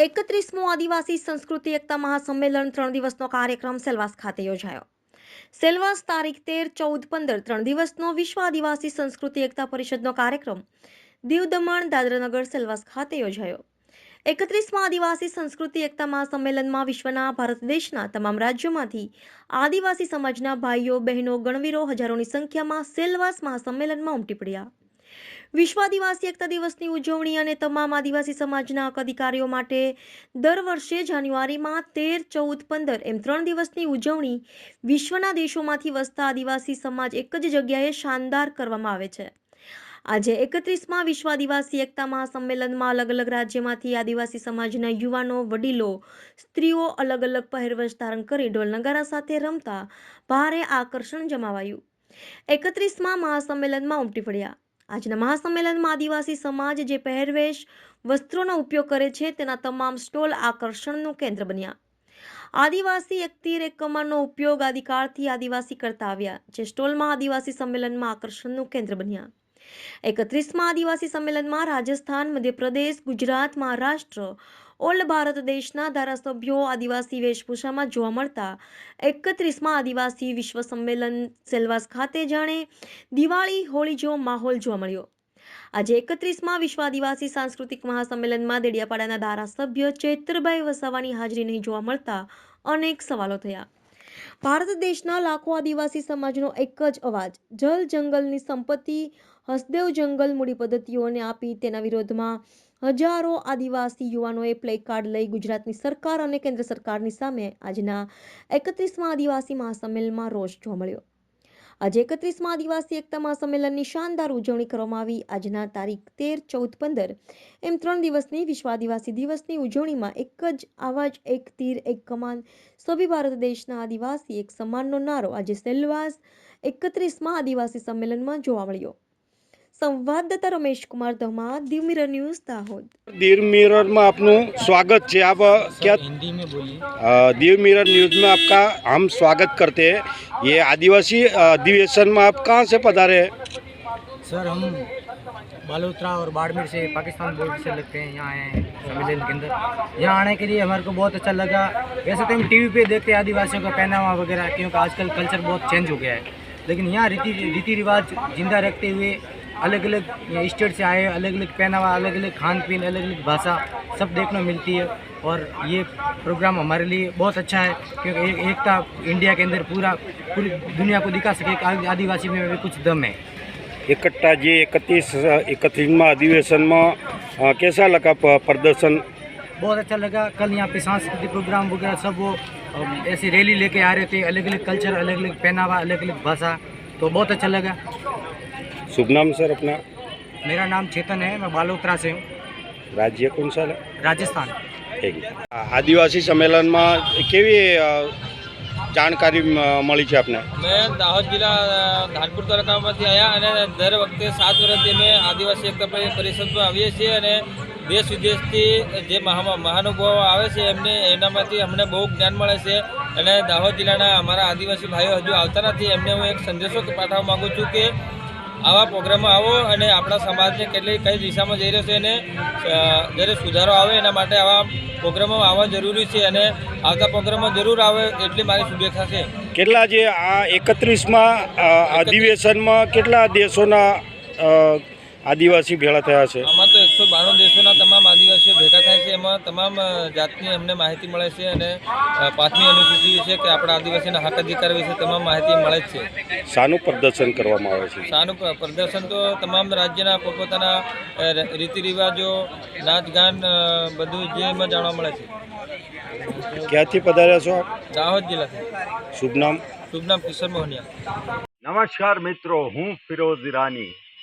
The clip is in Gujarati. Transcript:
એકત્રીસમો આદિવાસી સંસ્કૃતિ એકતા મહાસંમેલન ત્રણ દિવસનો કાર્યક્રમ સેલવાસ ખાતે યોજાયો. સેલવાસ તારીખ તેર, ચૌદ, પંદર ત્રણ દિવસનો વિશ્વ આદિવાસી સંસ્કૃતિ એકતા પરિષદનો કાર્યક્રમ દીવ દમણ દાદરાનગર સેલવાસ ખાતે યોજાયો. એકત્રીસમાં આદિવાસી સંસ્કૃતિ એકતા મહાસંમેલનમાં વિશ્વના, ભારત દેશના તમામ રાજ્યોમાંથી આદિવાસી સમાજના ભાઈઓ, બહેનો, ગણવીરો હજારોની સંખ્યામાં સેલવાસ મહાસંમેલનમાં ઉમટી પડ્યા. વિશ્વ આદિવાસી એકતા દિવસની ઉજવણી અને તમામ આદિવાસી સમાજના અધિકારીઓ માટે દર વર્ષે જાન્યુઆરીમાં તેર, ચૌદ, પંદર એમ ત્રણ દિવસની ઉજવણી વિશ્વના દેશોમાંથી વસતા આદિવાસી સમાજ એક જ જગ્યાએ શાનદાર કરવામાં આવે છે. આજે એકત્રીસમાં વિશ્વ આદિવાસી એકતા મહાસંમેલનમાં અલગ અલગ રાજ્યમાંથી આદિવાસી સમાજના યુવાનો, વડીલો, સ્ત્રીઓ અલગ અલગ પહેરવેશ ધારણ કરી ઢોલ નગારા સાથે રમતા ભારે આકર્ષણ જમાવાયું. એકત્રીસમાં મહાસંમેલનમાં ઉમટી પડ્યા. આજના મહાસંમેલનમાં આદિવાસી સમાજ જે પહેરવેશ વસ્ત્રોનો ઉપયોગ કરે છે, તેના તમામ સ્ટોલ આકર્ષણનું કેન્દ્ર બન્યા. આદિવાસી એક તીર ઉપયોગ આદિકાળથી આદિવાસી કરતા આવ્યા, જે સ્ટોલમાં આદિવાસી સંમેલનમાં આકર્ષણનું કેન્દ્ર બન્યા. એકત્રીસમાં આદિવાસી સંમેલનમાં રાજસ્થાન, મધ્યપ્રદેશ, ગુજરાત, મહારાષ્ટ્ર ઓલ ભારત દેશના ધારાસભ્યો આદિવાસી વેશભૂષામાં જોવા મળતા એકત્રીસમાં આદિવાસી વિશ્વ સંમેલન સેલવાસ ખાતે જાણે દિવાળી હોળી જેવો માહોલ જોવા મળ્યો. આજે એકત્રીસમાં વિશ્વ આદિવાસી સાંસ્કૃતિક મહાસંમેલનમાં દેડિયાપાડાના ધારાસભ્ય ચૈત્રભાઈ વસાવાની હાજરી નહીં જોવા મળતા અનેક સવાલો થયા. ભારત દેશના લાખો આદિવાસી સમાજનો એક જ અવાજ. જલ જંગલની સંપત્તિ, હસદેવ જંગલ મૂડી પદ્ધતિઓને આપી તેના વિરોધમાં હજારો આદિવાસી યુવાનોએ પ્લે કાર્ડ લઈ ગુજરાતની સરકાર અને કેન્દ્ર સરકારની સામે આજના એકત્રીસમાં આદિવાસી મહાસંમેલનમાં રોષ જોવા મળ્યો. આજે એકત્રીસમાં આદિવાસી એકતા મહાસંમેલનની શાનદાર ઉજવણી કરવામાં આવી. આજના તારીખ તેર, ચૌદ, પંદર એમ ત્રણ દિવસની વિશ્વ આદિવાસી દિવસની ઉજવણીમાં એક જ આવાજ, એક તીર, એક કમાન. સભી ભારત દેશના આદિવાસી એક સમાનનો નારો આજે સેલવાસ એકત્રીસમાં આદિવાસી સંમેલનમાં જોવા મળ્યો. संवाददाता रमेश कुमार દીવ न्यूज़ मीर દાહોદ દીવ મિરરમાં આપનું स्वागत आप આપ ક્યાં હિન્દી મે બોલીએ દીવ न्यूज़ में आपका हम स्वागत करते हैं। ये आदिवासी अधिवेशन में आप कहाँ से સે પધારે सर हम बालोत्रा और बाड़मेर से पाकिस्तान बोर्ड से लगते हैं। यहाँ आए सम्मेलन के अंदर। यहाँ आने के लिए हमारे को बहुत अच्छा लगा। वैसे तो हम टीवी पे देखते हैं आदिवासियों का पहनावा वगैरह क्योंकि आजकल कल्चर बहुत चेंज हो गया है। लेकिन यहाँ रीति रीति रिवाज ज़िंदा रखते हुए अलग अलग स्टेट से आए अलग अलग पहनावा अलग अलग खान पीन अलग अलग भाषा सब देखने मिलती है। और ये प्रोग्राम हमारे लिए बहुत अच्छा है क्योंकि एक, एकता इंडिया के अंदर पूरा पूरी दुनिया को दिखा सके कि आदिवासी में भी कुछ दम है। इकट्ठा जी इकतीस इकतीस में अधिवेशन में कैसा लगा प्रदर्शन? बहुत अच्छा लगा। कल यहाँ पे सांस्कृतिक प्रोग्राम वगैरह सब वो ऐसे रैली लेके आ रहे थे अलग अलग कल्चर अलग अलग पहनावा अलग अलग भाषा तो बहुत अच्छा लगा। शुभ नाम सर अपना मेरा नाम चेतन है मैं बालोतरा से हूँ રાજ્ય કોણ સર राजस्थान ઠીક આદિવાસી સંમેલનમાં કેવી અ, જાણકારી મ- મળી છે આપને મેં દાહોદ જિલ્લા અ, ધાનપુર તાલુકામાંથી આવ્યા અને દર વખતે સાત વર્ષથી અમે આદિવાસી એકતા પરિ- પરિષદમાં આવીએ છીએ અને દેશ વિદેશથી જે મહા મહાનુભાવો આવે છે એમને એનામાંથી અમને બહુ જ્ઞાન મળે છે અને દાહોદ જિલ્લાના અમારા આદિવાસી ભાઈઓ હજુ આવતા નથી એમને હું એક સંદેશો પાઠવવા માગું છું કે આવા પ્રોગ્રામમાં આવો અને આપણા સમાજને કેટલી કઈ દિશામાં જઈ રહ્યો છે અને જ્યારે સુધારો આવે એના માટે આવા પ્રોગ્રામોમાં આવવા જરૂરી છે અને આવતા પ્રોગ્રામમાં જરૂર આવે એટલી મારી શુભેચ્છા છે. કેટલા જે આ એકત્રીસમાં અધિવેશનમાં કેટલા દેશોના આદિવાસી ભેળા થયા છે. આમાં તો એકસો બાણું દેશોના તમામ આદિવાસીઓ ભેગા થાય છે. એમાં તમામ જાતની અમને માહિતી મળે છે અને પાંચમી અનુસૂચિ વિશે કે આપણા આદિવાસીના હક અધિકાર વિશે તમામ માહિતી મળે જ છે. શાનું પ્રદર્શન કરવામાં આવે છે. શાનું પ્રદર્શન તો તમામ રાજ્યના પોતપોતાના રીતિ રિવાજો નાચ ગાન બધું જે એમાં જાણવા મળે છે. ક્યાંથી પધાર્યા છો આપ? દાહોદ જિલ્લાથી. શુભ નામ. શુભ નામ કિશન મોહનિયા. નમસ્કાર મિત્રો હું ફિરોઝ ઈરાની.